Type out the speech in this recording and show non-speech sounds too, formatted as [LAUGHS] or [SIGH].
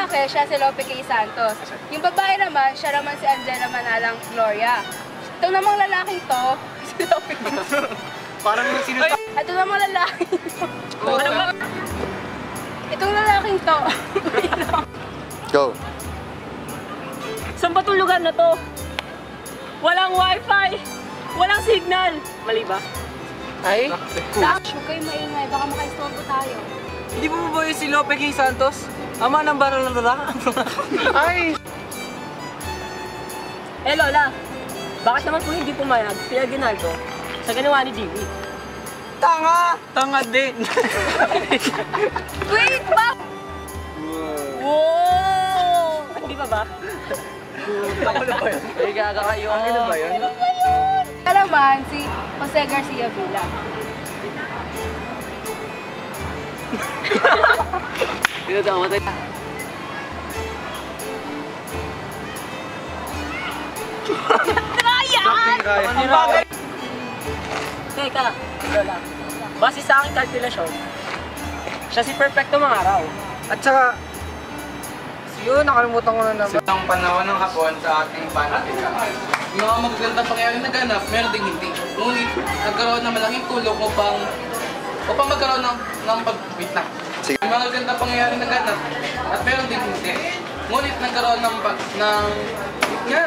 lalaki, siya si Lope K. Santos. Yung babae naman, siya naman si Angela Manalang Gloria. Itong namang lalaking to, [LAUGHS] si Lope K. [LAUGHS] Parang yung sino... Ito namang lalaking to. Ano ba? Itong lalaking to. Go. Saan ba itong lugar na to? Walang wifi! Walang signal! Mali ba? Ay? Huwag kayo maingay, baka makaistorbo tayo. Hindi mo ba yung si Lope King Santos? Ama ng baral na dala? [LAUGHS] Ay! Eh Lola, bakit naman po hindi pumayag si Aguinaldo sa ginawa ni Jimmy? Tanga! Tanga din! [LAUGHS] Wait, ba? Wow! Hindi pa ba? Ako na ba yun? Ay, gaga kayo. Ano na ba yun? Ito naman, si Jose Garcia Villa. [LAUGHS] Sino daw matay? Ang bagay! Teka, Lola. Base sa aking kalkulasyon, siya si Perfecto Mangaraw. At saka, yun, nakalimutan ko na naman. Ang panahon ng hapon sa ating panatikan. Yung mga magagandang pangyayari naganap, meron ding hindi. Ngunit nagkaroon ng malaking tulong upang upang magkaroon ng, ng pag-wait lang. Sige. Yung mga magagandang pangyayari naganap at meron ding hindi. Ngunit nagkaroon ng pag ng nga,